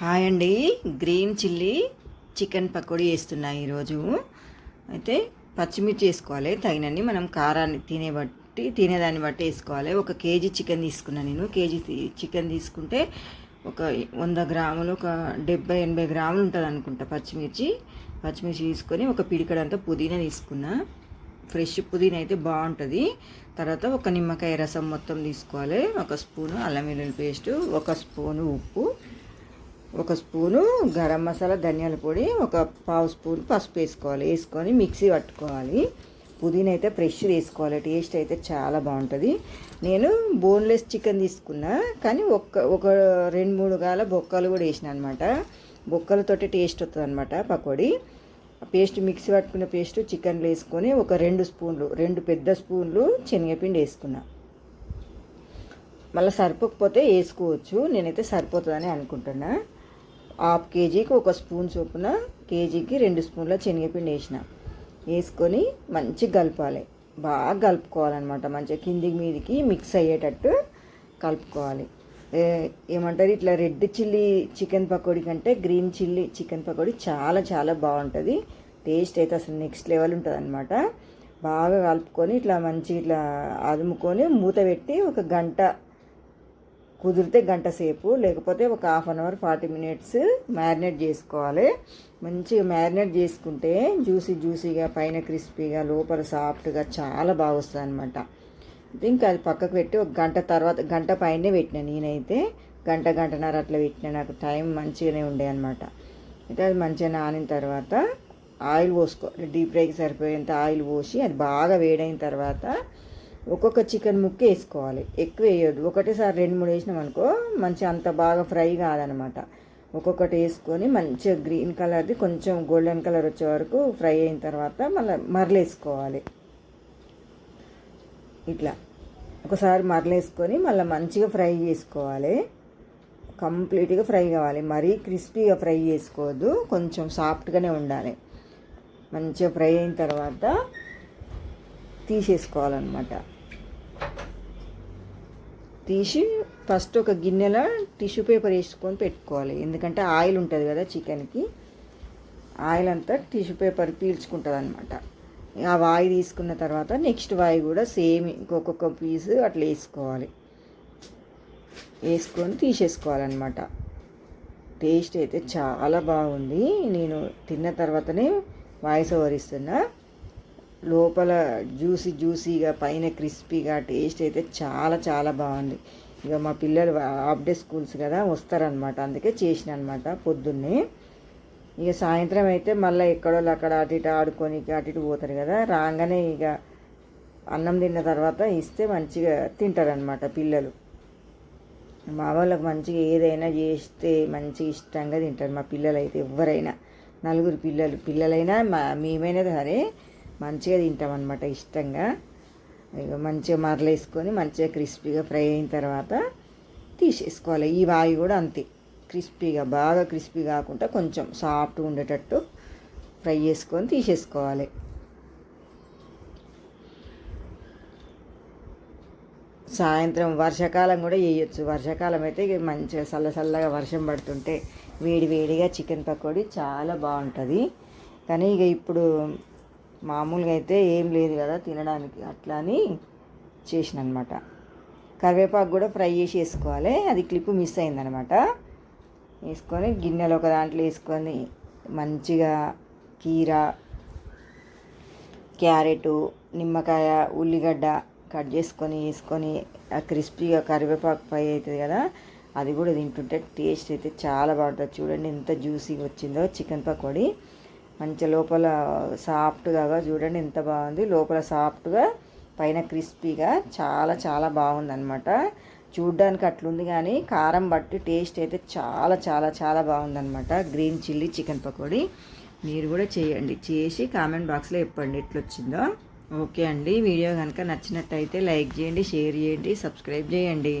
Hi అండి. Green chilli chicken pakodi వేస్తున్నా ఈరోజు. అయితే పచ్చిమిర్చి వేసుకోవాలి తగినన్ని మనం కారాన్ని తినే బట్టి తినేదాన్ని బట్టి వేసుకోవాలి. ఒక కేజీ చికెన్ తీసుకున్నా నేను. కేజీ చికెన్ తీసుకుంటే ఒక వంద గ్రాములు ఒక డెబ్బై ఎనభై గ్రాములు ఉంటుంది అనుకుంటా పచ్చిమిర్చి. పచ్చిమిర్చి తీసుకొని ఒక పిడికడంతా పుదీనా తీసుకున్నా. ఫ్రెష్ పుదీనా అయితే బాగుంటుంది. తర్వాత ఒక నిమ్మకాయ రసం మొత్తం తీసుకోవాలి. ఒక స్పూను అల్లం వెల్లుల్లి పేస్టు ఒక స్పూను ఉప్పు ఒక స్పూను గరం మసాలా ధనియాల పొడి ఒక పావు స్పూన్ పసుపు వేసుకోవాలి. వేసుకొని మిక్సీ పట్టుకోవాలి. పుదీనా అయితే ఫ్రెష్ వేసుకోవాలి. టేస్ట్ అయితే చాలా బాగుంటుంది. నేను బోన్లెస్ చికెన్ తీసుకున్నా కానీ ఒక్క ఒక రెండు మూడు గాల బొక్కలు కూడా వేసిన అనమాట బొక్కలతోటి టేస్ట్ వస్తుంది అనమాట పకోడీ. పేస్ట్ మిక్సీ పట్టుకున్న పేస్ట్ చికెన్లో వేసుకొని ఒక రెండు స్పూన్లు రెండు పెద్ద స్పూన్లు శనగపిండి వేసుకున్నా. మళ్ళీ సరిపోకపోతే వేసుకోవచ్చు. నేనైతే సరిపోతుందని అనుకుంటున్నా. హాఫ్ కేజీకి ఒక స్పూన్ చొప్పున కేజీకి రెండు స్పూన్ల శనగపిండి వేసిన. వేసుకొని మంచిగా కలపాలి. బాగా కలుపుకోవాలన్నమాట. మంచిగా కిందికి మీదికి మిక్స్ అయ్యేటట్టు కలుపుకోవాలి. ఏమంటారు? ఇట్లా రెడ్ చిల్లీ చికెన్ పకోడీ కంటే గ్రీన్ చిల్లీ చికెన్ పకోడీ చాలా చాలా బాగుంటుంది. టేస్ట్ అయితే అసలు నెక్స్ట్ లెవెల్ ఉంటుంది అనమాట బాగా కలుపుకొని ఇట్లా మంచి ఇట్లా అదుముకొని మూత పెట్టి ఒక గంట కుదిరితే గంట సేపు లేకపోతే ఒక half an hour forty minutes marinate చేసుకోవాలి. మంచిగా మ్యారినేట్ చేసుకుంటే జ్యూసీ జ్యూసీగా పైన క్రిస్పీగా లోపల సాఫ్ట్గా చాలా బాగా వస్తుంది అనమాట ఇంకా అది పక్కకు పెట్టి ఒక గంట తర్వాత గంట పైనే పెట్టిన నేనైతే. గంట గంటన్నర అట్లా పెట్టిన నాకు టైం మంచిగానే ఉండే అనమాట అయితే అది మంచిగా నానిన తర్వాత ఆయిల్ పోసుకో డీప్ ఫ్రైకి సరిపోయేంత ఆయిల్ పోసి అది బాగా వేడైన తర్వాత ఒక్కొక్క చికెన్ ముక్క వేసుకోవాలి. ఎక్కువ వేయొద్దు. ఒకటేసారి రెండు మూడు వేసినాం అనుకో మంచి అంత బాగా ఫ్రై కాదనమాట. ఒక్కొక్కటి వేసుకొని మంచిగా గ్రీన్ కలర్ది కొంచెం గోల్డెన్ కలర్ వచ్చే వరకు ఫ్రై అయిన తర్వాత మళ్ళీ మరలేసుకోవాలి. ఇట్లా. ఒకసారి మరలేసుకొని మళ్ళీ మంచిగా ఫ్రై చేసుకోవాలి. కంప్లీట్గా ఫ్రై కావాలి. మరీ క్రిస్పీగా ఫ్రై చేసుకోవద్దు. కొంచెం సాఫ్ట్గానే ఉండాలి. మంచిగా ఫ్రై అయిన తర్వాత తీసేసుకోవాలన్నమాట. తీసి ఫస్ట్ ఒక గిన్నెలో టిష్యూ పేపర్ వేసుకొని పెట్టుకోవాలి. ఎందుకంటే ఆయిల్ ఉంటుంది కదా చికెన్కి. ఆయిల్ అంతా టిష్యూ పేపర్ పీల్చుకుంటుంది అనమాట ఆ వాయి తీసుకున్న తర్వాత నెక్స్ట్ వాయి కూడా సేమ్ ఇంకొక పీస్ అట్లా వేసుకోవాలి. వేసుకొని తీసేసుకోవాలన్నమాట. టేస్ట్ అయితే చాలా బాగుంది. నేను తిన్న తర్వాతనే వాయిస్ ఓవర్ ఇస్తున్నా. లోపల జ్యూసీ జ్యూసీగా పైన క్రిస్పీగా టేస్ట్ అయితే చాలా చాలా బాగుంది. ఇక మా పిల్లలు హాఫ్ డే స్కూల్స్ కదా వస్తారనమాట అందుకే చేసిన అనమాట పొద్దున్నే. ఇక సాయంత్రం అయితే మళ్ళీ ఎక్కడో అక్కడ అటు ఇటు ఆడుకొని అటు ఇటు పోతారు కదా రాగానే ఇక అన్నం తిన్న తర్వాత ఇస్తే మంచిగా తింటారనమాట పిల్లలు. మా వాళ్ళకి మంచిగా ఏదైనా చేస్తే మంచిగా ఇష్టంగా తింటారు మా పిల్లలు అయితే ఎవరైనా. నలుగురు పిల్లలు పిల్లలైనా మా మేమైనా సరే మంచిగా తింటామన్నమాట ఇష్టంగా. ఇక మంచిగా మరలేసుకొని మంచిగా క్రిస్పీగా ఫ్రై అయిన తర్వాత తీసేసుకోవాలి. ఈ వాయి కూడా అంతే. క్రిస్పీగా బాగా క్రిస్పీ కాకుండా కొంచెం సాఫ్ట్గా ఉండేటట్టు ఫ్రై చేసుకొని తీసేసుకోవాలి. సాయంత్రం వర్షాకాలం కూడా చేయొచ్చు. వర్షాకాలం అయితే మంచిగా చల్ల చల్లగా వర్షం పడుతుంటే వేడి వేడిగా చికెన్ పకోడీ చాలా బాగుంటుంది. కానీ ఇక ఇప్పుడు మామూలుగా అయితే ఏం లేదు కదా తినడానికి అట్లా అని చేసిన అనమాట కరివేపాకు కూడా ఫ్రై చేసి వేసుకోవాలి. అది క్లిప్ మిస్ అయిందనమాట. వేసుకొని గిన్నెలో ఒక దాంట్లో వేసుకొని మంచిగా కీరా క్యారెట్ నిమ్మకాయ ఉల్లిగడ్డ కట్ చేసుకొని వేసుకొని ఆ క్రిస్పీగా కరివేపాకు ఫ్రై అవుతుంది కదా అది కూడా తింటుంటే టేస్ట్ అయితే చాలా బాగుంటుంది. చూడండి ఎంత జ్యూసీగా వచ్చిందో చికెన్ పకోడీ. మంచి లోపల సాఫ్ట్గా చూడండి ఎంత బాగుంది. లోపల సాఫ్ట్గా పైన క్రిస్పీగా చాలా చాలా బాగుంది అనమాట చూడ్డానికి అట్లుంది కానీ కారం బట్టి టేస్ట్ అయితే చాలా చాలా చాలా బాగుందనమాట గ్రీన్ చిల్లీ చికెన్ పకోడీ. మీరు కూడా చేయండి. చేసి కామెంట్ బాక్స్లో చెప్పండి ఎట్లొచ్చిందో. ఓకే అండి. వీడియో కనుక నచ్చినట్టయితే లైక్ చేయండి షేర్ చేయండి సబ్స్క్రైబ్ చేయండి.